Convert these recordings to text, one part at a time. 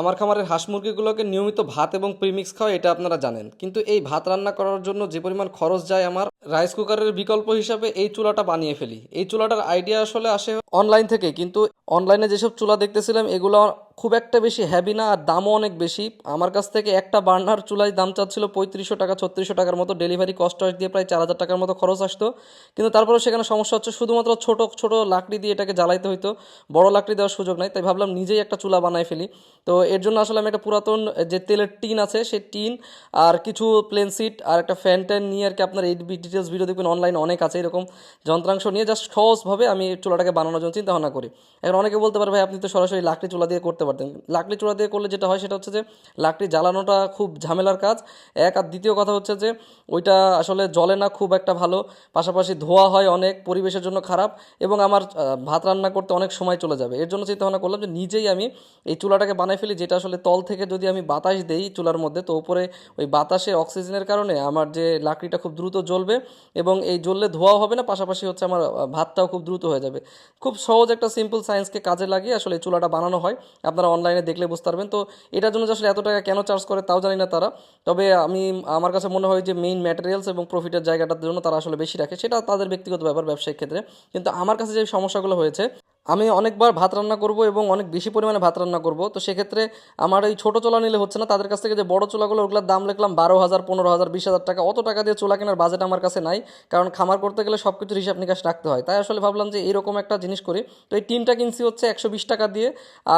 আমার খামারের হাঁস মুরগিগুলোকে নিয়মিত ভাত এবং প্রিমিক্স খাওয়া এটা আপনারা জানেন। কিন্তু এই ভাত রান্না করার জন্য যে পরিমাণ খরচ যায় আমার রাইস কুকারের বিকল্প হিসাবে এই চুলাটা বানিয়ে ফেলি। এই চুলাটার আইডিয়া আসলে আসে অনলাইন থেকে, কিন্তু অনলাইনে যেসব চুলা দেখতেছিলাম, এগুলো খুব একটা বেশি হ্যাভি না আর দামও অনেক বেশি। আমার কাছ থেকে একটা বার্নার চুলায় দাম চাচ্ছিল পঁয়ত্রিশশো টাকা, ছত্রিশশো টাকার মতো। ডেলিভারি কস্ট দিয়ে প্রায় চার হাজার টাকার মতো খরচ আসতো। কিন্তু তারপরে সেখানে সমস্যা হচ্ছে, শুধুমাত্র ছোট ছোট লাকড়ি দিয়ে এটাকে জ্বালাইতে হইতো। বড় লাকড়ি দেওয়ার সুযোগ নাই। তাই ভাবলাম নিজেই একটা চুলা বানাই ফেলি। তো এর জন্য আসলে আমি একটা পুরাতন যে তেলের টিন আছে, সেই টিন আর কিছু প্লেন সিট আর একটা ফ্যান ট্যান নিয়ে আর কি আপনার এই ডিটেলস ভিডিও দেখবেন। অনলাইন অনেক আছে এরকম যন্ত্রাংশ নিয়ে। জাস্ট সহজভাবে আমি চুলাটাকে বানানোর জন্য চিন্তা ভাবনা করি। এখন অনেকে বলতে পারে, ভাই, আপনি তো সরাসরি লাকড়ি চুলা দিয়ে করতে পারতেন। লাকড়ি চুলা দিয়ে করলে যেটা হয়, সেটা হচ্ছে যে, লাকড়ি জ্বালানোটা খুব ঝামেলার কাজ। এক, আর দ্বিতীয় কথা হচ্ছে যে, ওইটা আসলে জলে না, খুব একটা ভালো। পাশাপাশি ধোয়া হয় অনেক, পরিবেশের জন্য খারাপ এবং আমার ভাত রান্না করতে অনেক সময় চলে যাবে। এর জন্য চিন্তা ভাবনা করলাম যে, নিজেই আমি এই চুলাটাকে বানাই ফেলি, যেটা আসলে তল থেকে যদি আমি বাতাস দেই চুলার মধ্যে, তো উপরে ওই বাতাসে অক্সিজেনের কারণে আমার যে লাকড়িটা খুব দ্রুত জ্বলবে এবং এই জ্বললে ধোয়াও হবে না, পাশাপাশি হচ্ছে আমার ভাতটাও খুব দ্রুত হয়ে যাবে। খুব সহজ একটা সিম্পল সায়েন্সকে কাজে লাগিয়ে আসলে চুলাটা বানানো হয়। আপনারা অনলাইনে দেখলে বুঝতে পারবেন। তো এটার জন্য আসলে এত টাকা কেন চার্জ করে তাও জানি না তারা। তবে আমি, আমার কাছে মনে হয় যে মেইন ম্যাটেরিয়ালস এবং প্রফিটের জায়গাটার জন্য তারা আসলে বেশি রাখে। সেটা তাদের ব্যক্তিগত ব্যাপার ব্যবসায়িক ক্ষেত্রে। কিন্তু আমার কাছে যে সমস্যাগুলো হয়েছে আমি অনেকবার ভাত রান্না করব এবং অনেক বেশি পরিমাণে ভাত রান্না করব। তো সেক্ষেত্রে আমার এই ছোটো চোলা নিলে হচ্ছে না, তাদের কাছ থেকে যে বড় চোলাগুলো, ওগুলোর দাম লিখলাম বারো হাজার, পনেরো হাজার, বিশ হাজার টাকা। অত টাকা দিয়ে চোলা কেনার বাজেট আমার কাছে নাই, কারণ খামার করতে গেলে সব কিছুর হিসাব নিকাশ রাখতে হয়। তাই আসলে ভাবলাম যে এরকম একটা জিনিস করি। তো এই টিনটা কিনছি হচ্ছে একশো বিশ টাকা দিয়ে,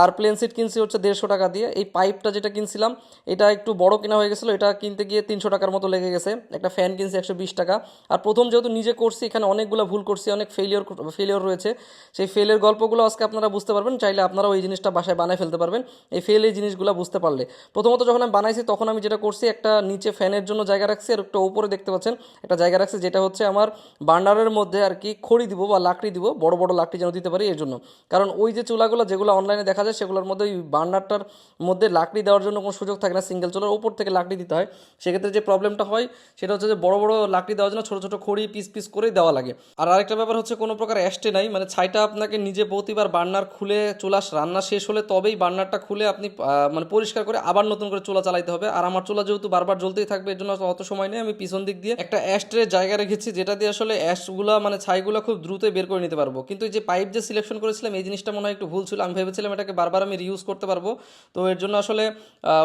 আর প্লেন সিট কিনছি হচ্ছে দেড়শো টাকা দিয়ে। এই পাইপটা যেটা কিনছিলাম, এটা একটু বড় কেনা হয়ে গেছিল, এটা কিনতে গিয়ে তিনশো টাকার মতো লেগে গেছে। একটা ফ্যান কিনছি একশো বিশ টাকা। আর প্রথম যেহেতু নিজে করছি, এখানে অনেকগুলো ভুল করছি, অনেক ফেলিওর ফেলিওর রয়েছে। সেই ফেলের গল্পগুলো আজকে আপনারা বুঝতে পারবেন, চাইলে আপনারাও এই জিনিসটা বাসায় বানায় ফেলতে পারবেন। এই ফেল এই জিনিসগুলো বুঝতে পারলে। প্রথমত যখন আমি বানাইছি, তখন আমি যেটা করছি, একটা নিচে ফ্যানের জন্য জায়গা রাখছি, আর একটা উপরে দেখতে পাচ্ছেন, একটা জায়গা রাখছি, যেটা হচ্ছে আমার বার্নারের মধ্যে আর কি খড়ি দিব বা লাকড়ি দিব, বড় বড় লাকড়ি যেন দিতে পারি, এর জন্য। কারণ ওই যে চুলাগুলো, যেগুলো অনলাইনে দেখা যায়, সেগুলোর মধ্যে ওই বার্নারটার মধ্যে লাকড়ি দেওয়ার জন্য কোনো সুযোগ থাকে না সিঙ্গেল চুলার উপর থেকে লাকড়ি দিতে হয়। সেক্ষেত্রে যে প্রবলেমটা হয়, সেটা হচ্ছে যে বড় বড় লাকড়ি দেওয়ার জন্য ছোটো ছোটো খড়ি পিস পিস করেই দেওয়া লাগে। আর আরেকটা ব্যাপার হচ্ছে, কোনো প্রকার অ্যাস্টে নাই মানে ছাইটা আপনাকে নিজে প্রতিবার বার্নার খুলে চুলা রান্না শেষ হলে তবেই বার্নারটা খুলে আপনি মানে পরিষ্কার করে আবার নতুন করে চুলা চালাইতে হবে। আর আমার চুলা যেহেতু বারবার জ্বলতেই থাকবে, এর জন্য অত সময় নেই। আমি পিছন দিক দিয়ে একটা অ্যাস্টের জায়গা রেখেছি, যেটা দিয়ে আসলে অ্যাশগুলো মানে ছাইগুলো খুব দ্রুতই বের করে নিতে পারব। কিন্তু এই যে পাইপ যে সিলেকশন করেছিলাম, এই জিনিসটা মনে হয় একটু ভুল ছিল। আমি ভেবেছিলাম এটাকে বারবার আমি রিউজ করতে পারব। তো এর জন্য আসলে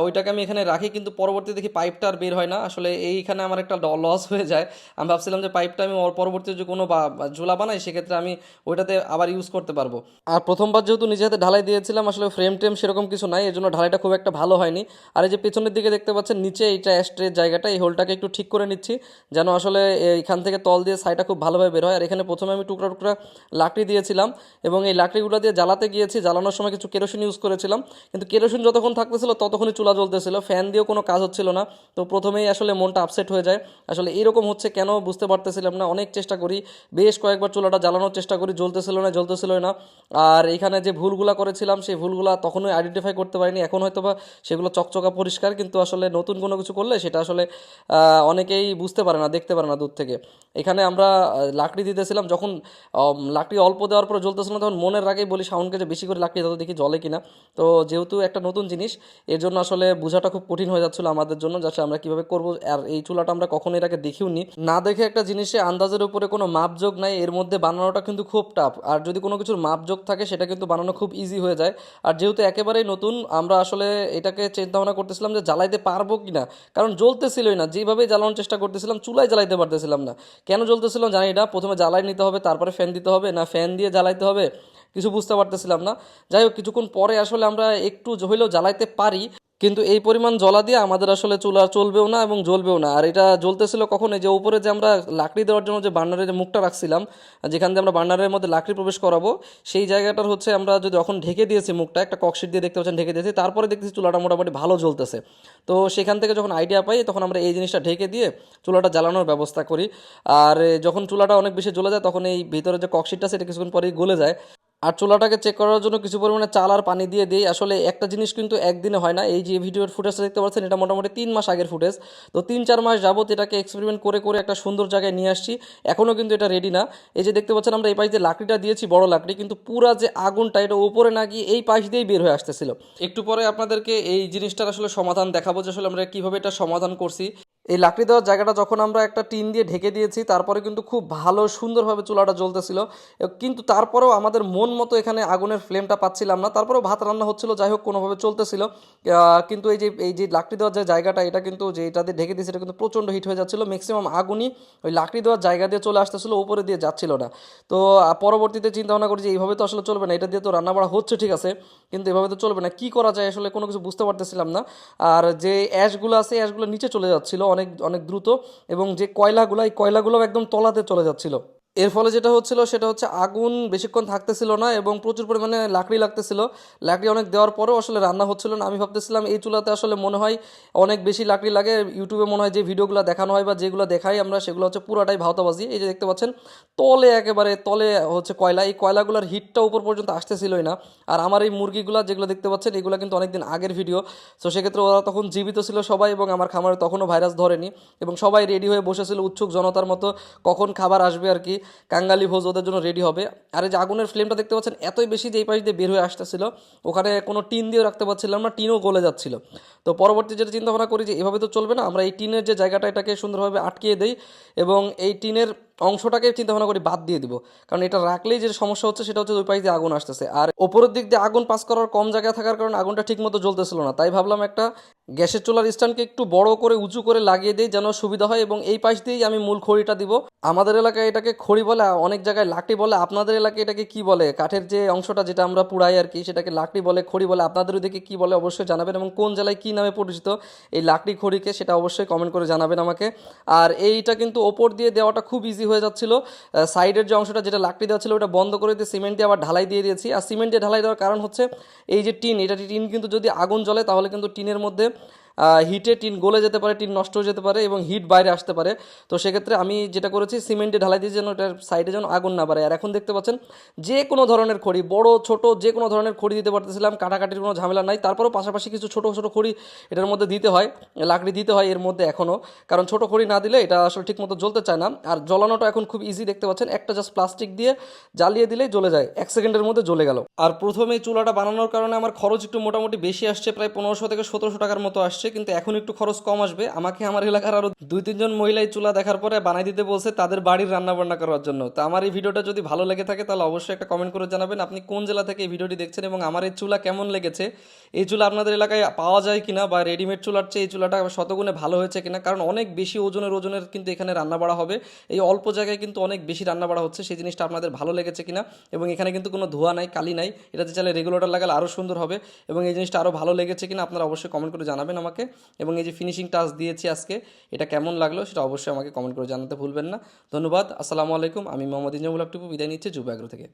ওইটাকে আমি এখানে রাখি, কিন্তু পরবর্তী দেখি পাইপটা আর বের হয় না। আসলে এইখানে আমার একটা লস হয়ে যায়। আমি ভাবছিলাম যে পাইপটা আমি পরবর্তী যে কোনো বা- বা ঝোলা বানাই, সেক্ষেত্রে আমি ওইটাতে আবার ইউজ করতে পারব। আর প্রথমবার যেহেতু নিজে হাতে ঢালাই দিয়েছিলাম, আসলে ফ্রেম টেম সেরকম কিছু নাই এর জন্য ঢালাইটা খুব একটা ভালো হয়নি। আর এই যে পেছনের দিকে দেখতে পাচ্ছেন, নিচে এইটা অ্যাস্ট্রের জায়গাটা, এই হোলটাকে একটু ঠিক করে নিচ্ছি, যেন আসলে এইখান থেকে তল দিয়ে সাইডটা খুব ভালোভাবে বের হয়। আর এখানে প্রথমে আমি টুকরা টুকরা লাকড়ি দিয়েছিলাম এবং এই লাকড়িগুলো দিয়ে জ্বালাতে গিয়েছি, জ্বালানোর সময় কিছু কেরোসিন ইউজ করেছিলাম। কিন্তু কেরোসিন যতক্ষণ থাকতেছিল, ততক্ষণই চুলা জ্বলতেছিল ফ্যান দিয়েও কোনো কাজ হচ্ছিল না। তো প্রথমেই আসলে মনটা আপসেট হয়ে যায়। আসলে এরকম হচ্ছে কেন বুঝতে পারতেছিলাম না। অনেক চেষ্টা করি, বেশ কয়েকবার চুলাটা জ্বালানোর চেষ্টা করি জ্বলতেছিল না জ্বলতেছিল না। আর এখানে যে ভুলগুলা করেছিলাম, সেই ভুলগুলা তখনই আইডেন্টিফাই করতে পারিনি। এখন হয়তো বা সেগুলো চকচকা পরিষ্কার, কিন্তু আসলে নতুন কোনো কিছু করলে সেটা আসলে অনেকেই বুঝতে পারে না, দেখতে পারে না দূর থেকে। এখানে আমরা লাকড়ি দিতেছিলাম, যখন লাকড়ি অল্প দেওয়ার পরে জ্বলতেছিল তখন মনের আগেই বলি সাউন্ডকে যে বেশি করে লাকড়ি দাও দেখি জলে কিনা। তো যেহেতু একটা নতুন জিনিস, এর জন্য আসলে বোঝাটা খুব কঠিন হয়ে যাচ্ছিল আমাদের জন্য, যাতে আমরা কীভাবে করব। আর এই চুলাটা আমরা কখনো এর আগে দেখিও নি না দেখে একটা জিনিসে আন্দাজের উপরে কোনো মাপযোগ নাই, এর মধ্যে বানানোটা কিন্তু খুব টাফ আর যদি কোনো কিছুর মাপযোগ থাকে, সেটা কিন্তু বানানো খুব ইজি হয়ে যায়। আর যেহেতু একেবারেই নতুন, আমরা আসলে এটাকে চিন্তা ভাবনা করতেছিলাম যে জ্বালাইতে পারব কি না কারণ জ্বলতেছিলই না যেভাবে জ্বালানোর চেষ্টা করতেছিলাম, চুলায় জ্বালাইতে পারতেছিলাম না। কেন জ্বলতেছিলাম জানি না, প্রথমে জ্বালাই নিতে হবে, তারপরে ফ্যান দিতে হবে, না ফ্যান দিয়ে জ্বালাইতে হবে, কিছু বুঝতে পারতেছিলাম না। যাই হোক, কিছুক্ষণ পরে আসলে আমরা একটু হইলেও জ্বালাইতে পারি। কিন্তু এই পরিমাণ জ্বলা দিয়ে আমাদের আসলে চুলা চলবেও না এবং জ্বলবেও না। আর এটা জ্বলতেছিল কখন এই যে উপরে যে আমরা লাকড়ি দেওয়ার জন্য যে বার্নারের যে মুখটা রাখছিলাম, যেখান দিয়ে আমরা বার্নারের মধ্যে লাকড়ি প্রবেশ করাবো, সেই জায়গাটার হচ্ছে আমরা যদি যখন ঢেকে দিয়েছি মুখটা, একটা ককশিট দিয়ে দেখতে পাচ্ছেন ঢেকে দিয়েছি, তারপরে দেখতেছি চুলাটা মোটামুটি ভালো জ্বলতেছে। তো সেখান থেকে যখন আইডিয়া পাই, তখন আমরা এই জিনিসটা ঢেকে দিয়ে চুলাটা জ্বালানোর ব্যবস্থা করি। আর যখন চুলাটা অনেক বেশি জ্বলে যায়, তখন এই ভিতরে যে ককশিটটা সেটা কিছুক্ষণ পরেই গলে যায়। আর চুলাটাকে চেক করার জন্য কিছু পরিমাণে চাল আর পানি দিয়ে দিই। আসলে একটা জিনিস কিন্তু একদিনে হয় না। এই যে ভিডিওর ফুটেজটা দেখতে পাচ্ছেন, এটা মোটামুটি তিন মাস আগের ফুটেজ তো তিন চার মাস যাবত এটাকে এক্সপেরিমেন্ট করে করে একটা সুন্দর জায়গায় নিয়ে আসছি। এখনও কিন্তু এটা রেডি না। এই যে দেখতে পাচ্ছেন, আমরা এই পাশ দিয়ে লাকড়িটা দিয়েছি, বড় লাকড়ি, কিন্তু পুরা যে আগুনটা, এটা উপরে না গিয়ে এই পাশ দিয়েই বের হয়ে আসতেছিল। একটু পরে আপনাদেরকে এই জিনিসটার আসলে সমাধান দেখাবো যে আসলে আমরা কীভাবে এটা সমাধান করছি। এই লাকড়ি দেওয়ার জায়গাটা যখন আমরা একটা টিন দিয়ে ঢেকে দিয়েছি, তারপরে কিন্তু খুব ভালো সুন্দরভাবে চুলাটা জ্বলতেছিল। কিন্তু তারপরেও আমাদের মন মতো এখানে আগুনের ফ্লেমটা পাচ্ছিলাম না। তারপরেও ভাত রান্না হচ্ছিল, যাই হোক কোনোভাবে চলতেছিল। কিন্তু এই যে এই যে লাকড়ি দেওয়ার যে জায়গাটা, এটা কিন্তু যে এটা দিয়ে ঢেকে দিয়েছে, এটা কিন্তু প্রচণ্ড হিট হয়ে যাচ্ছিল। ম্যাক্সিমাম আগুনই ওই লাকড়ি দেওয়ার জায়গা দিয়ে চলে আসতেছিল, উপরে দিয়ে যাচ্ছিল না। তো পরবর্তীতে চিন্তা ভাবনা করি যে এইভাবে তো আসলে চলবে না, এটা দিয়ে তো রান্না বাড়া হচ্ছে, ঠিক আছে। কিন্তু এভাবে তো চলবে না। কি করা যায় আসলে কোনো কিছু বুঝতে পারতেছিলাম না। আর যে অ্যাশগুলো আছে, অ্যাশগুলো নিচে চলে যাচ্ছিল অনেক অনেক দ্রুত এবং যে কয়লাগুলো এই কয়লাগুলো একদম তলাতে চলে যাচ্ছিল। এর ফলে যেটা হচ্ছিল, সেটা হচ্ছে আগুন বেশিক্ষণ থাকতেছিল না এবং প্রচুর পরিমাণে লাকড়ি লাগতেছিল। লাকড়ি অনেক দেওয়ার পরেও আসলে রান্না হচ্ছিল না। আমি ভাবতেছিলাম, এই চুলাতে আসলে মনে হয় অনেক বেশি লাকড়ি লাগে। ইউটিউবে মনে হয় যে ভিডিওগুলো দেখানো হয় বা যেগুলো দেখাই আমরা, সেগুলো হচ্ছে পুরাটাই ভাওতাবাজি। এই যে দেখতে পাচ্ছেন, তলে একেবারে, তলে হচ্ছে কয়লা। এই কয়লাগুলোর হিটটা উপর পর্যন্ত আসতেছিলই না। আর আমার এই মুরগিগুলো যেগুলো দেখতে পাচ্ছেন, এগুলো কিন্তু অনেকদিন আগের ভিডিও। তো সেক্ষেত্রে ওরা তখন জীবিত ছিল সবাই এবং আমার খামারে তখনও ভাইরাস ধরেনি। এবং সবাই রেডি হয়ে বসেছিল, উৎসুক জনতার মতো, কখন খাবার আসবে আর কি। কাঙ্গালি ভোজ ওদের জন্য রেডি হবে। আর এই যে আগুনের ফ্লেমটা দেখতে পাচ্ছেন, এতই বেশি যে এই পাশ দিয়ে বের হয়ে আসতেছিল, ওখানে কোনো টিন দিয়েও রাখতে পারছিলাম না, টিনও গলে যাচ্ছিল। তো পরবর্তী যেটা চিন্তা ভাবনা করি যে, এভাবে তো চলবে না, আমরা এই টিনের যে জায়গাটা এটাকে সুন্দরভাবে আটকিয়ে দেই এবং এই টিনের অংশটাকে চিন্তা ভাবনা করি বাদ দিয়ে দিব। কারণ এটা রাখলেই যে সমস্যা হচ্ছে সেটা হচ্ছে ওই পাশ দিয়ে আগুন আসতেছে। আর ওপরের দিক দিয়ে আগুন পাস করার কম জায়গায় থাকার কারণে আগুনটা ঠিক মতো জ্বলতেছিল না। তাই ভাবলাম একটা গ্যাসের চুলার স্ট্যান্ডকে একটু বড় করে উঁচু করে লাগিয়ে দিই যেন সুবিধা হয় এবং এই পাশ দিয়েই আমি মূল খড়িটা দিব। আমাদের এলাকায় এটাকে খড়ি বলে, অনেক জায়গায় লাকড়ি বলে, আপনাদের এলাকায় এটাকে কি বলে? কাঠের যে অংশটা যেটা আমরা পুড়াই আর কি, সেটাকে লাকড়ি বলে, খড়ি বলে, আপনাদের ওদিকে কি বলে অবশ্যই জানাবেন এবং কোন জেলায় কি নামে পরিচিত এই লাকড়ি খড়িকে সেটা অবশ্যই কমেন্ট করে জানাবেন আমাকে। আর এইটা কিন্তু ওপর দিয়ে দেওয়াটা খুব ইজি হয়ে যাচ্ছিল। সাইডের যে অংশটা যেটা লাকড়ি দেওয়া ছিল, ওটা বন্ধ করে দিয়ে সিমেন্ট দিয়ে আবার ঢালাই দিয়ে দিয়েছি। আর সিমেন্ট দিয়ে ঢালাই দেওয়ার কারণ হচ্ছে, এই যে টিন, এটা টিন কিন্তু যদি আগুন জ্বলে, তাহলে কিন্তু টিনের মধ্যে হিটে টিন গলে যেতে পারে, টিন নষ্ট হয়ে যেতে পারে এবং হিট বাইরে আসতে পারে। তো সেক্ষেত্রে আমি যেটা করেছি, সিমেন্টে ঢালাই দিয়ে যেন এটার সাইডে যেন আগুন না বাড়ে আর এখন দেখতে পাচ্ছেন, যে কোনো ধরনের খড়ি, বড়, ছোট, যে কোনো ধরনের খড়ি দিতে পারতেছিলাম, কাটাকাটির কোনো ঝামেলা নাই। তারপরেও পাশাপাশি কিছু ছোটো ছোটো খড়ি এটার মধ্যে দিতে হয়, লাকড়ি দিতে হয় এর মধ্যে এখনও কারণ ছোটো খড়ি না দিলে এটা আসলে ঠিক মতো জ্বলতে চায় না। আর জ্বলানোটা এখন খুব ইজি দেখতে পাচ্ছেন, একটা জাস্ট প্লাস্টিক দিয়ে জ্বালিয়ে দিলেই জ্বলে যায়, এক সেকেন্ডের মধ্যে জ্বলে গেল। আর প্রথমে চুলাটা বানানোর কারণে আমার খরচ একটু মোটামুটি বেশি আসছে, প্রায় পনেরোশো থেকে সতেরোশো টাকার মতো আসছে। কিন্তু এখন একটু খরচ কম আসবে। আমাকে আমার এলাকার আরও দুই তিনজন মহিলা এই চুলা দেখার পরে বানাই দিতে বলছে তাদের বাড়ির রান্না বান্না করার জন্য। তো আমার এই ভিডিওটা যদি ভালো লেগে থাকে, তাহলে অবশ্যই একটা কমেন্ট করে জানাবেন, আপনি কোন জেলা থেকে এই ভিডিওটি দেখছেন এবং আমার এই চুলা কেমন লেগেছে? এই চুলা আপনাদের এলাকায় পাওয়া যায় কিনা বা রেডিমেড চুলার চেয়ে এই চুলাটা শতগুণে ভালো হয়েছে কিনা? কারণ অনেক বেশি ওজনের ওজনের কিন্তু এখানে রান্না বাড়া হবে। এই অল্প জায়গায় কিন্তু অনেক বেশি রান্না বাড়া হচ্ছে, সেই জিনিসটা আপনাদের ভালো লেগেছে কিনা? এবং এখানে কিন্তু কোনো ধোয়া নাই, কালি নাই। এটাতে চাইলে রেগুলেটর লাগালে আরও সুন্দর হবে। এবং এই জিনিসটা আরও ভালো লেগেছে কিনা আপনারা অবশ্যই কমেন্ট করে জানাবেন। আমাকে এবং এই যে ফিনিশিং টাচ দিয়েছি আজকে, এটা কেমন লাগল সেটা অবশ্যই আমাকে কমেন্ট করে জানাতে ভুলবেন না। ধন্যবাদ, আসসালামু আলাইকুম, আমি মোহাম্মদ ইনজামুল আকটুপু বিদায় নিচ্ছি যুব থেকে।